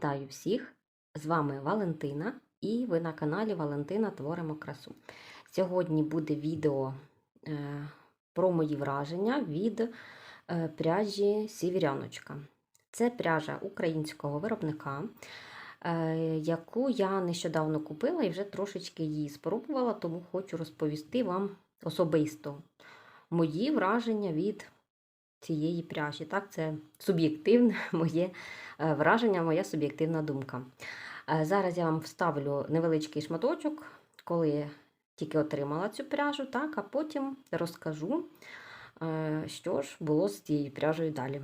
Вітаю всіх! З вами Валентина і ви на каналі Валентина Творимо красу. Сьогодні буде відео е, про мої враження від е, пряжі Сіверяночка. Це пряжа українського виробника, е, яку я нещодавно купила і вже трошечки її спробувала, тому хочу розповісти вам особисто мої враження від цієї пряжі. Так, це суб'єктивне моє е, враження, моя суб'єктивна думка. Е, Зараз я вам вставлю невеличкий шматочок, коли тільки отримала цю пряжу, так, а потім розкажу, е, що ж було з цією пряжею далі.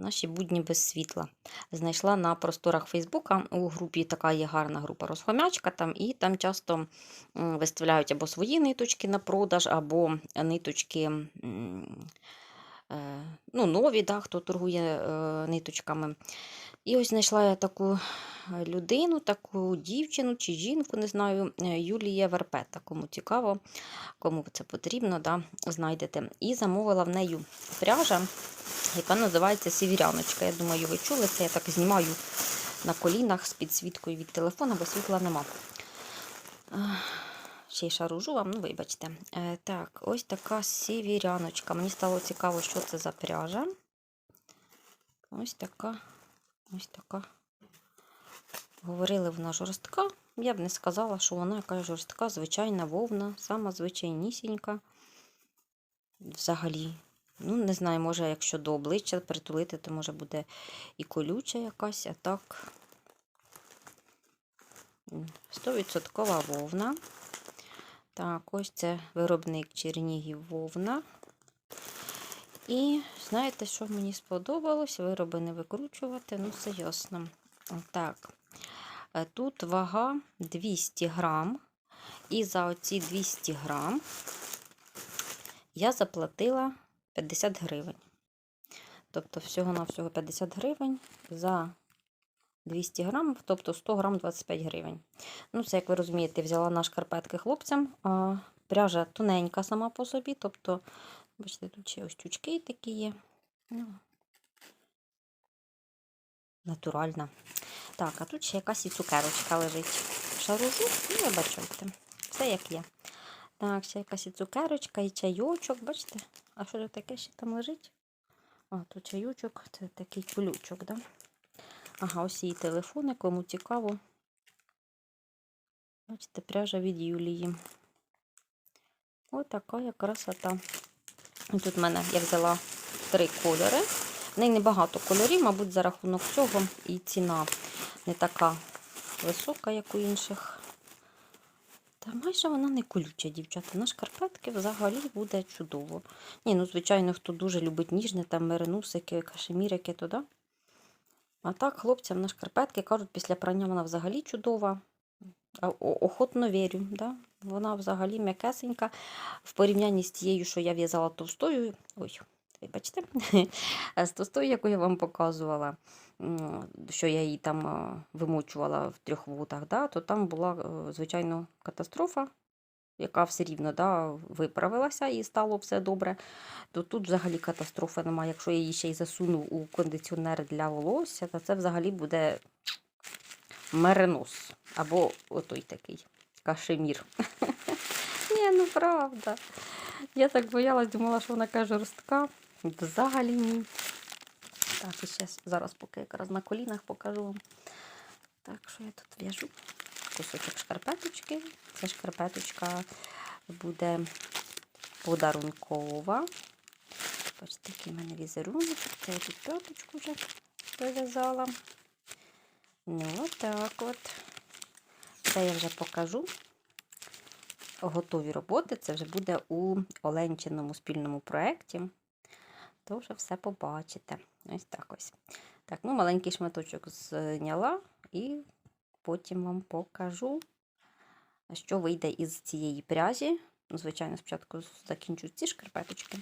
Наші будні без світла. Знайшла на просторах Фейсбука. У групі така є гарна група розхомячка там, і там часто виставляють або свої ниточки на продаж, або ниточки ну, нові, да, хто торгує е, ниточками. І ось знайшла я таку е, людину, таку дівчину чи жінку, не знаю, е, Юлія Верпета. Кому цікаво, кому це потрібно, да, знайдете. І замовила в неї пряжа, яка називається Сівіряночка. Я думаю, ви чули це. Я так знімаю на колінах з підсвіткою від телефона, бо світла нема. Ще й шаружу вам, ну вибачте. Е, так, ось така сівіряночка. Мені стало цікаво, що це за пряжа. Ось така, ось така. Говорили, вона жорстка. Я б не сказала, що вона якась жорстка, звичайна вовна, сама звичайнісінька. Взагалі. Ну, не знаю, може, якщо до обличчя притулити, то може буде і колюча якась, а так. 100% вовна. Так, ось це виробник Чернігів вовна. І знаєте, що мені сподобалось? Вироби не викручувати, ну це ясно. Так, е, тут вага 200 грам. І за оці 200 грам я заплатила 50 гривень. Тобто, всього-навсього 50 гривень за 200 грам, тобто 100 грам 25 гривень. Ну, це, як ви розумієте, взяла на шкарпетки хлопцям. Пряжа тоненька сама по собі, тобто, бачите, тут ще ось тючки такі є. Ну, натуральна. Так, а тут ще якась і цукерочка лежить. Шаружу, ну, ви бачите, все як є. Так, ще якась і цукерочка, і чайочок, бачите? А що це таке ще там лежить? А, тут чайочок, це такий кулючок, да? Ага, ось її телефони, кому цікаво. Бачите, пряжа від Юлії. Ось така красота. Тут в мене я взяла три кольори. В неї небагато кольорів, мабуть, за рахунок цього. І ціна не така висока, як у інших. Та майже вона не колюча, дівчата. На шкарпетки взагалі буде чудово. Ні, ну, звичайно, хто дуже любить ніжне, там меринусики, кашемірики, то да. А так, хлопцям на шкарпетки кажуть, після прання вона взагалі чудова. Охотно вірю. Да? Вона взагалі м'якесенька. В порівнянні з тією, що я в'язала товстою. Ой, вибачте, з товстою, яку я вам показувала, що я її там вимочувала в трьох вутах, да? то там була, е, звичайно, катастрофа, яка все рівно да, виправилася і стало все добре. То тут взагалі катастрофи немає. Якщо я її ще й засуну у кондиціонер для волосся, то це взагалі буде меринос. Або отой такий кашемір. Ні, ну правда. Я так боялась, думала, що вона каже жорстка. Взагалі ні. Так, і ще зараз, поки якраз на колінах покажу вам. Так, що я тут в'яжу? Кусочок шкарпеточки. Ця шкарпеточка буде подарункова. Бачите, такий в мене візерунок. Це я тут п'яточку вже прив'язала. Ну, отак от. Це я вже покажу. Готові роботи. Це вже буде у Оленчиному спільному проєкті. То вже все побачите. Ось так ось. Так, ну маленький шматочок зняла і потім вам покажу, що вийде із цієї пряжі. Ну, звичайно, спочатку закінчу ці шкарпеточки.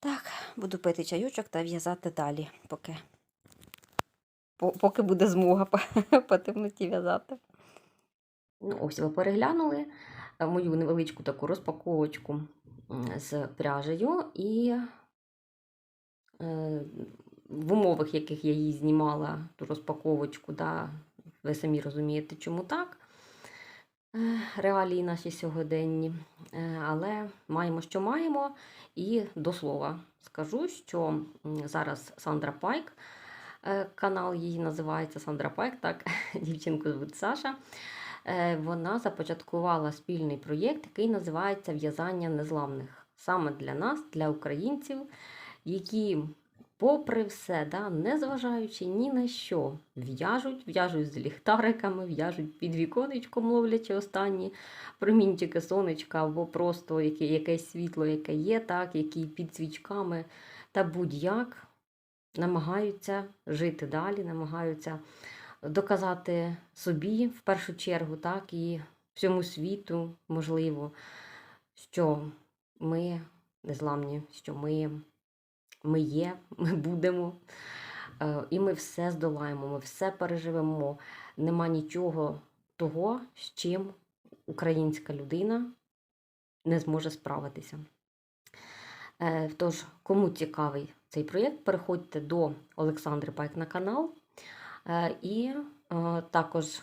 Так, буду пити чайочок та в'язати далі, поки, поки буде змога по- темноті в'язати. Ну, ось ви переглянули е, мою невеличку таку розпаковочку з пряжею. І е, в умовах, яких я її знімала, ту розпаковочку, да, ви самі розумієте, чому так. Е, Реалії наші сьогоденні. Е, Але маємо, що маємо. І до слова скажу, що зараз Сандра Пайк, е, канал її називається Сандра Пайк, так, дівчинку звуть Саша. Вона започаткувала спільний проєкт, який називається В'язання незламних. Саме для нас, для українців, які, попри все, да, незважаючи ні на що, в'яжуть, в'яжуть з ліхтариками, в'яжуть під віконечком, ловлячи останні промінчики сонечка, або просто яке, якесь світло, яке є, так, які під свічками. Та будь-як намагаються жити далі, намагаються доказати собі в першу чергу, так, і всьому світу, можливо, що ми незламні, що ми, ми є, ми будемо. Е, І ми все здолаємо, ми все переживемо. Нема нічого того, з чим українська людина не зможе справитися. Е, Тож, кому цікавий цей проєкт, переходьте до Олександри Пайк на канал е, і також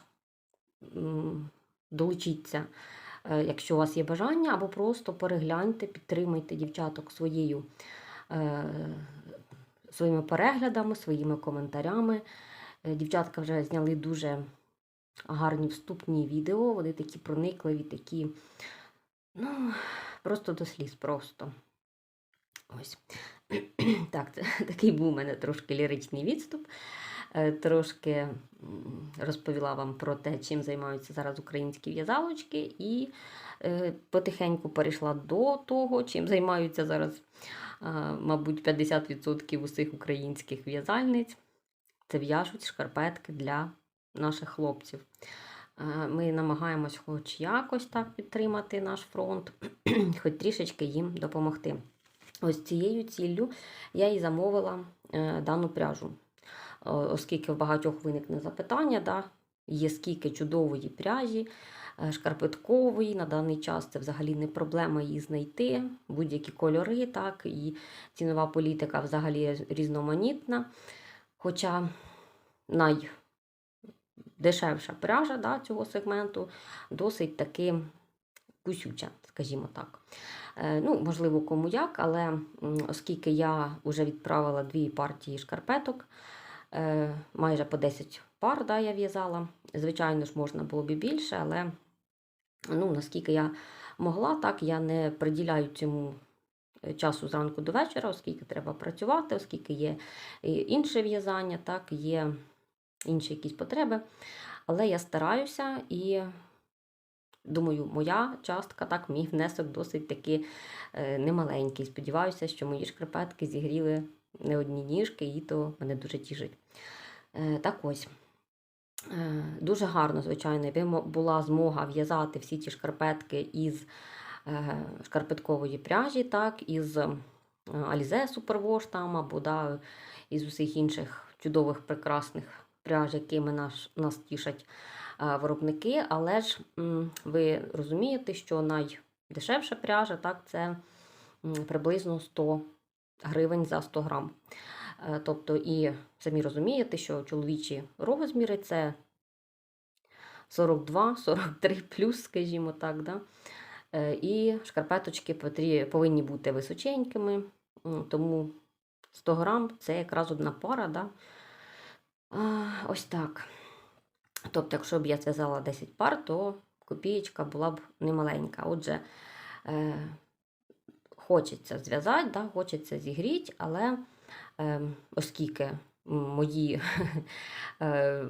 долучіться, якщо у вас є бажання, або просто перегляньте, підтримайте дівчаток своєю, своїми переглядами, своїми коментарями. Е, Дівчатка вже зняли дуже гарні вступні відео, вони такі проникливі, такі, ну, просто до сліз, просто. Ось. Так, такий був у мене трошки ліричний відступ. Е, Трошки розповіла вам про те, чим займаються зараз українські в'язалочки, і е, потихеньку перейшла до того, чим займаються зараз, мабуть, 50% усіх українських в'язальниць. Це в'яжуть шкарпетки для наших хлопців. Ми намагаємось хоч якось так підтримати наш фронт, хоч трішечки їм допомогти. Ось цією ціллю я і замовила е, дану пряжу, оскільки в багатьох виникне запитання, да, є скільки чудової пряжі, е, шкарпеткової. На даний час це взагалі не проблема її знайти, будь-які кольори, так, і цінова політика взагалі різноманітна. Хоча найдешевша пряжа да, цього сегменту досить таки кусюча, скажімо так. Е, Ну, можливо, кому як, але оскільки я вже відправила дві партії шкарпеток, е, майже по 10 пар да, я в'язала. Звичайно ж, можна було б і більше, але ну, наскільки я могла, так я не приділяю цьому е, часу зранку до вечора, оскільки треба працювати, оскільки є інше в'язання, так, є інші якісь потреби. Але я стараюся і думаю, моя частка, так, мій внесок досить таки е, немаленький. Сподіваюся, що мої шкарпетки зігріли не одні ніжки, і то мене дуже тішить. Е, Так ось. Е, Дуже гарно, звичайно, якби була змога в'язати всі ті шкарпетки із е, шкарпеткової пряжі, так, із е, Alize Superwash там, або да, із усіх інших чудових, прекрасних пряж, якими наш, нас тішать е, виробники. Але ж ви розумієте, що найдешевша пряжа так, це приблизно 100 гривень за 100 грам. Е, Тобто, і самі розумієте, що чоловічі розміри це 42-43 плюс, скажімо так. Да? Е, І шкарпеточки повинні бути височенькими, тому 100 грам це якраз одна пара. Да? Ось так. Тобто, якщо б я зв'язала 10 пар, то копієчка була б немаленька. Отже, е, хочеться зв'язати, да, хочеться зігріти, але оскільки мої е,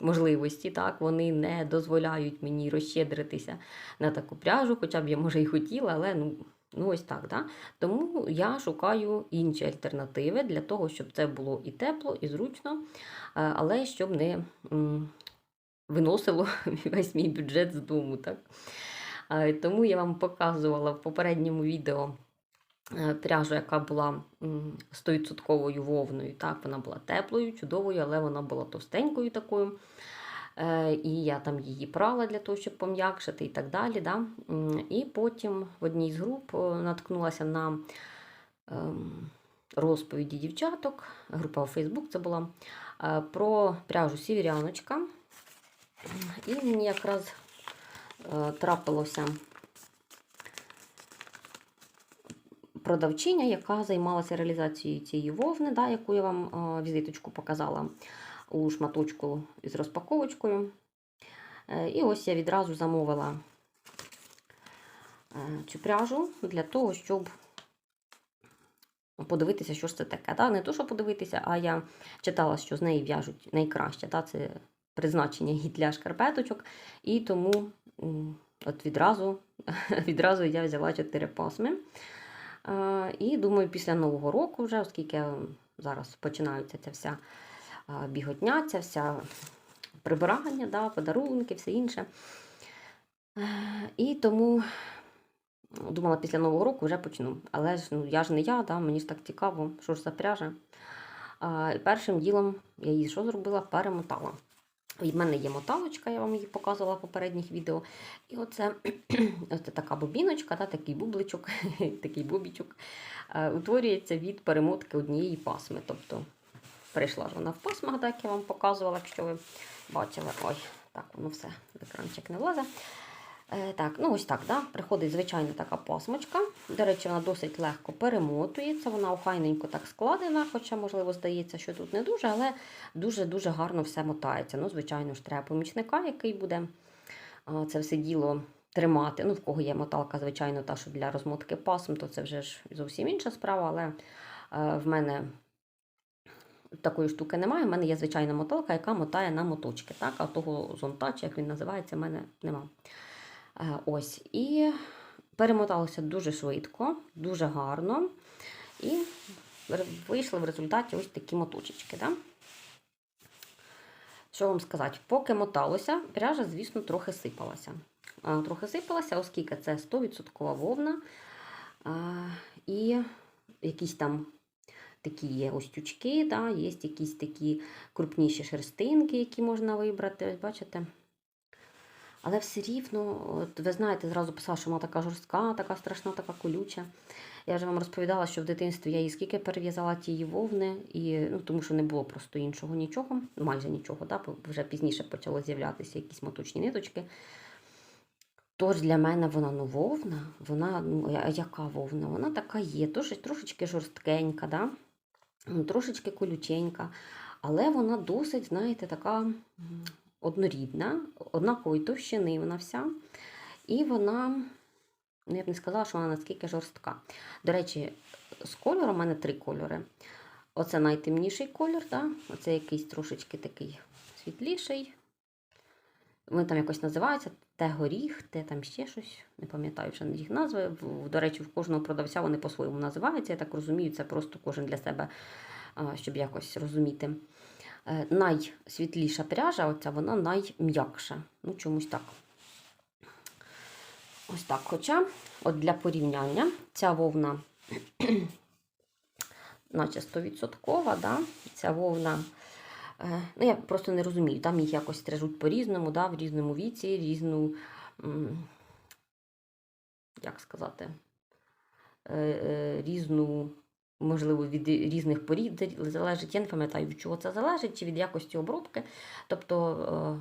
можливості, так, вони не дозволяють мені розщедритися на таку пряжу, хоча б я, може, і хотіла, але ну, ну ось так. Да? Тому я шукаю інші альтернативи для того, щоб це було і тепло, і зручно, е, але щоб не виносило весь мій бюджет з дому. Так? Е, Тому я вам показувала в попередньому відео пряжу, яка була м, 100% вовною. Так, вона була теплою, чудовою, але вона була товстенькою такою. Е, І я там її прала для того, щоб пом'якшити і так далі. Да? І потім в одній з груп е, наткнулася на ем, розповіді дівчаток, група у Фейсбук це була, е, про пряжу сівіряночка. І мені якраз е, трапилося продавчиня, яка займалася реалізацією цієї вовни, да, яку я вам е, візиточку показала у шматочку із розпаковочкою. Е, І ось я відразу замовила е, цю пряжу для того, щоб подивитися, що ж це таке. Да? Не то, що подивитися, а я читала, що з неї в'яжуть найкраще. Да? Це призначення її для шкарпеточок. І тому от відразу, відразу я взяла 4 пасми. Е, І думаю, після Нового року, вже, оскільки зараз починається ця вся е, біготня, ця вся прибирання, да, подарунки, все інше. Е, І тому думала, після Нового року вже почну. Але ж ну, я ж не я, да, мені ж так цікаво, що ж за пряжа. Першим ділом я її що зробила? Перемотала. В мене є моталочка, я вам її показувала в попередніх відео. І оце, оце така бобіночка, та, такий бубличок, такий бубічок, е, утворюється від перемотки однієї пасми. Тобто прийшла ж вона в пасмах, так я вам показувала, якщо ви бачили. Ой, так, воно все, екранчик не влазе. Е, так, ну ось так, да? приходить звичайна така пасмочка. До речі, вона досить легко перемотується, вона охайненько так складена, хоча, можливо, здається, що тут не дуже, але дуже-дуже гарно все мотається. Ну, звичайно ж, треба помічника, який буде це все діло тримати. Ну, в кого є моталка, звичайно, та, що для розмотки пасм, то це вже ж зовсім інша справа, але е, в мене. Такої штуки немає. У мене є звичайна моталка, яка мотає на моточки. Так? А того зонтач, як він називається, в мене немає. Е, Ось. І перемоталося дуже швидко, дуже гарно. І вийшли в результаті ось такі моточечки. Да? Що вам сказати? Поки моталося, пряжа, звісно, трохи сипалася. Трохи сипалася, оскільки це 100% вовна. І якісь там такі є ось да? є якісь такі крупніші шерстинки, які можна вибрати. Бачите? Але все рівно, от ви знаєте, зразу писала, що вона така жорстка, така страшна, така колюча. Я вже вам розповідала, що в дитинстві я її скільки перев'язала тієї вовни, і, ну, тому що не було просто іншого нічого, майже нічого, да, вже пізніше почало з'являтися якісь моточні ниточки. Тож для мене вона ну, вовна, вона, ну, яка вовна? Вона така є, трошечки, жорсткенька, да? трошечки колюченька, але вона досить, знаєте, така однорідна, однакової товщини вона вся. І вона, ну я б не сказала, що вона наскільки жорстка. До речі, з кольору у мене три кольори. Оце найтемніший колір, да? оце якийсь трошечки такий світліший. Вони там якось називаються те горіх, те там ще щось. Не пам'ятаю вже їх назви. До речі, в кожного продавця вони по-своєму називаються. Я так розумію, це просто кожен для себе, щоб якось розуміти. Е, Найсвітліша пряжа, оця вона найм'якша. Ну, чомусь так. Ось так. Хоча, от для порівняння, ця вовна, наче 100%, да? ця вовна. е, Ну, я просто не розумію, там їх якось стрижуть по-різному, да? в різному віці, різну, як сказати, е, різну, можливо, від різних порід залежить. Я не пам'ятаю, від чого це залежить, чи від якості обробки. Тобто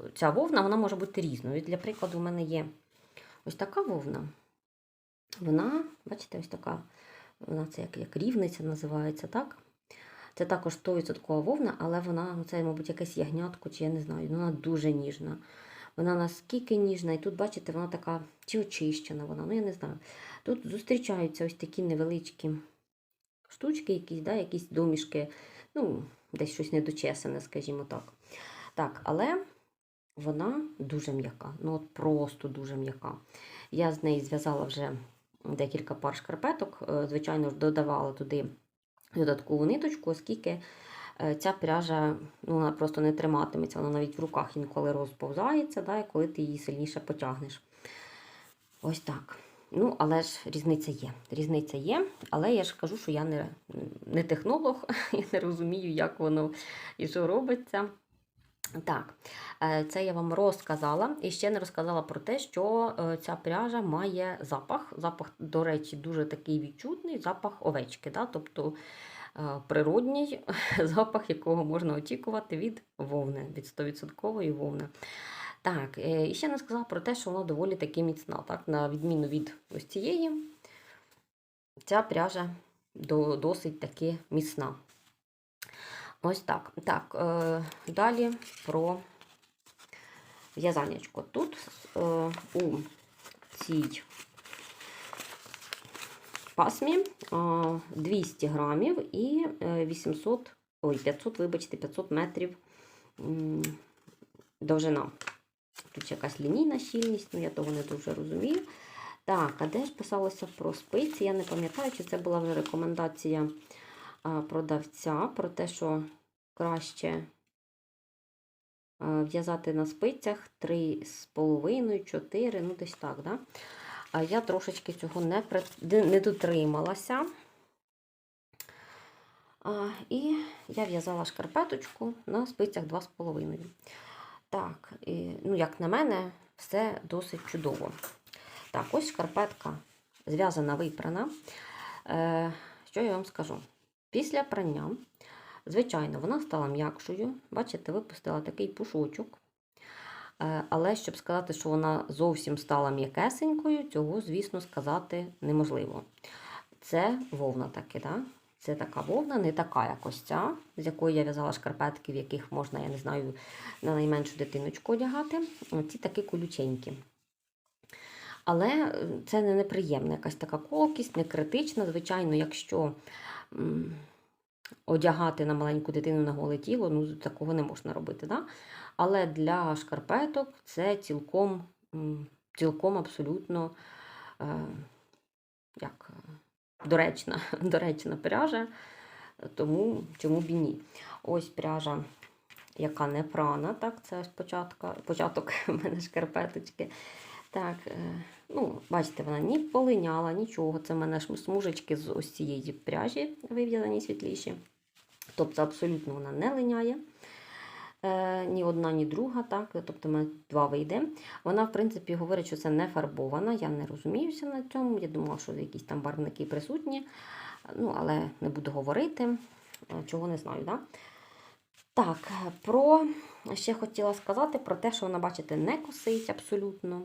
е, ця вовна вона може бути різною. Для прикладу, у мене є ось така вовна. Вона, бачите, ось така, вона це як, як рівниця називається, так? Це також 100% вовна, але вона, ну, це, мабуть, якесь ягнятко, чи я не знаю, вона дуже ніжна. Вона наскільки ніжна, і тут, бачите, вона така чи очищена вона, ну я не знаю. Тут зустрічаються ось такі невеличкі штучки, якісь, да, якісь домішки, ну, десь щось недочесане, скажімо так. Так, але вона дуже м'яка. Ну, от просто дуже м'яка. Я з неї зв'язала вже декілька пар шкарпеток. Е, Звичайно ж, додавала туди додаткову ниточку, оскільки е, ця пряжа ну, вона просто не триматиметься, вона навіть в руках інколи розповзається, да, коли ти її сильніше потягнеш. Ось так. Ну, але ж різниця є. Різниця є, але я ж кажу, що я не, не технолог, я не розумію, як воно і що робиться. Так, е, це я вам розказала. І ще не розказала про те, що е, ця пряжа має запах. Запах, до речі, дуже такий відчутний запах овечки. Да? Тобто е, природній запах, якого можна очікувати від вовни, від 100% вовни. Так, е, і ще не сказала про те, що вона доволі таки міцна. Так? На відміну від ось цієї, ця пряжа досить таки міцна. Ось так. Так, е, далі про в'язаннячко. Тут е, у цій пасмі е, 200 грамів і е, 800, ой, 500, вибачте, 500 метрів довжина. Тут якась лінійна щільність, ну я того не дуже розумію. Так, а де ж писалося про спиці? Я не пам'ятаю, чи це була вже рекомендація продавця про те, що краще в'язати на спицях 3,5-4, ну десь так, да? А я трошечки цього не, не дотрималася. І я в'язала шкарпеточку на спицях 2,5. Так, і, ну, як на мене, все досить чудово. Так, ось шкарпетка зв'язана, випрана. Е, що я вам скажу? Після прання, звичайно, вона стала м'якшою. Бачите, випустила такий пушочок. Е, але щоб сказати, що вона зовсім стала м'якесенькою, цього, звісно, сказати неможливо. Це вовна таки, да? Це така вовна, не така як ця, з якої я в'язала шкарпетки, в яких можна, я не знаю, на найменшу дитиночку одягати. Ці такі колюченькі. Але це не неприємна якась така колкість, не критична. Звичайно, якщо одягати на маленьку дитину на голе тіло, ну такого не можна робити. Да? Але для шкарпеток це цілком, цілком абсолютно е, як, е, доречна, доречна пряжа, тому чому б і ні. Ось пряжа, яка не прана, так, це спочатку, початок у мене шкарпеточки. Так, е, ну, бачите, вона ні полиняла, нічого. Це в мене ж смужечки з ось цієї пряжі вив'язані світліші. Тобто абсолютно вона не линяє. Е, ні одна, ні друга, так, тобто мене два вийде. Вона, в принципі, говорить, що це не фарбована. Я не розуміюся на цьому. Я думала, що якісь там барвники присутні. Ну, але не буду говорити, е, чого не знаю. Да? Так, про ще хотіла сказати про те, що вона, бачите, не косить абсолютно.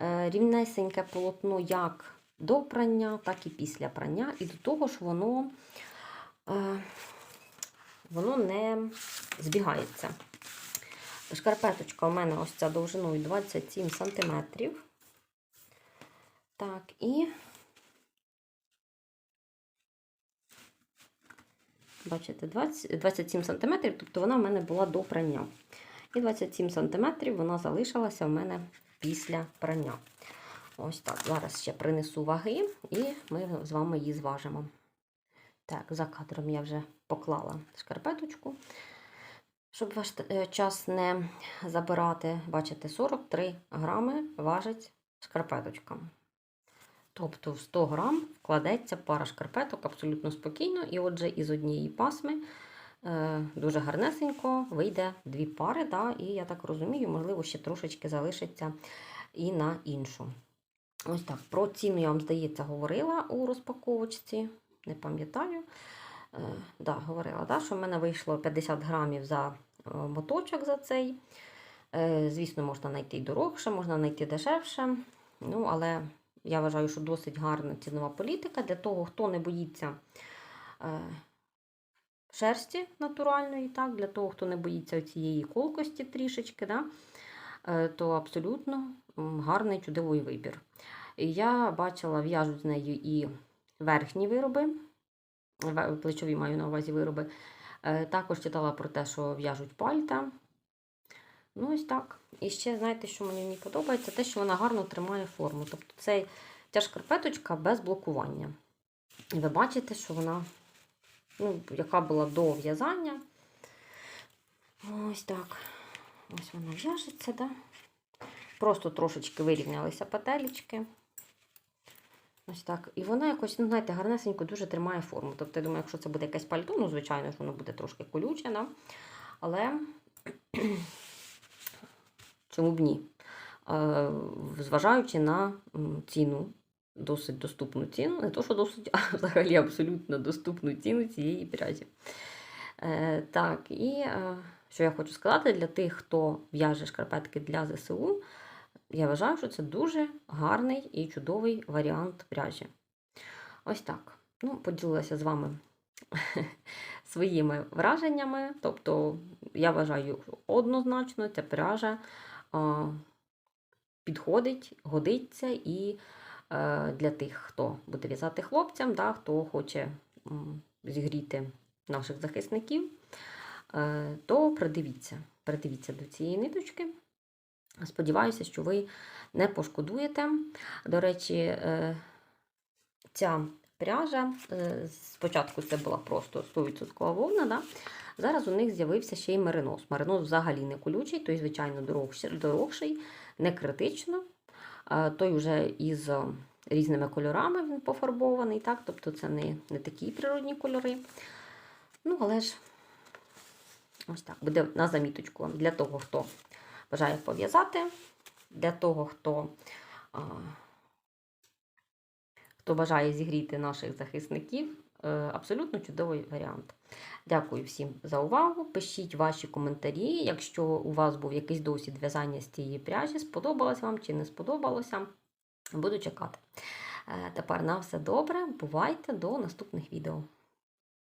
Е, Рівнесеньке полотно як до прання, так і після прання. І до того ж воно, воно не збігається. Шкарпеточка у мене ось ця довжиною 27 см. Так, і бачите, 20, 27 см, тобто вона в мене була до прання. І 27 см вона залишилася в мене після прання. Ось так. Зараз ще принесу ваги, і ми з вами її зважимо. Так, за кадром я вже поклала шкарпеточку. Щоб ваш е, час не забирати, бачите, 43 грами важить шкарпеточка. Тобто в 100 грам вкладеться пара шкарпеток абсолютно спокійно. І отже, із однієї пасми е, дуже гарнесенько вийде дві пари. Да? І я так розумію, можливо, ще трошечки залишиться і на іншу. Ось так. Про ціну я вам, здається, говорила у розпаковочці. Не пам'ятаю. Е, да, говорила, да, що в мене вийшло 50 грамів за е, моточок за цей. Е, звісно, можна знайти дорогше, можна знайти дешевше. Ну, але я вважаю, що досить гарна цінова політика для того, хто не боїться е, шерсті натуральної, так, для того, хто не боїться цієї колкості трішечки, да, е, то абсолютно гарний чудовий вибір. Я бачила, в'яжуть з нею і верхні вироби, плечові маю на увазі вироби. Е, Також читала про те, що в'яжуть пальта. Ну, ось так. І ще, знаєте, що мені не подобається, те, що вона гарно тримає форму. Тобто це ця шкарпеточка без блокування. І ви бачите, що вона, ну, яка була до в'язання. Ось так. Ось вона в'яжеться, да? Просто трошечки вирівнялися петелечки. Ось так. І вона якось, ну, знаєте, гарнесенько дуже тримає форму. Тобто, я думаю, якщо це буде якесь пальто, ну, звичайно, ж воно буде трошки колюче, да? але Чому б ні? Е, Зважаючи на ціну, досить доступну ціну, не то, що досить, а взагалі абсолютно доступну ціну цієї пряжі. Е, Так, і е, що я хочу сказати для тих, хто в'яже шкарпетки для ЗСУ, я вважаю, що це дуже гарний і чудовий варіант пряжі. Ось так. Ну, поділилася з вами своїми враженнями. Тобто, я вважаю, однозначно ця пряжа підходить, годиться і е, для тих, хто буде в'язати хлопцям, да, хто хоче зігріти наших захисників, е, то придивіться, придивіться до цієї ниточки. Сподіваюся, що ви не пошкодуєте. До речі, е, ця пряжа, е, спочатку це була просто 100% вовна, да? зараз у них з'явився ще й меринос. Меринос взагалі не колючий, той, звичайно, дорогший, не критично. Е, Той вже із різними кольорами він пофарбований, так? тобто це не, не такі природні кольори. Ну, але ж ось так, буде на заміточку для того, хто бажає пов'язати, для того, хто, хто бажає зігріти наших захисників. е, Абсолютно чудовий варіант. Дякую всім за увагу. Пишіть ваші коментарі, якщо у вас був якийсь досвід в'язання з цієї пряжі, сподобалось вам чи не сподобалося. Буду чекати. Е, Тепер на все добре. Бувайте до наступних відео.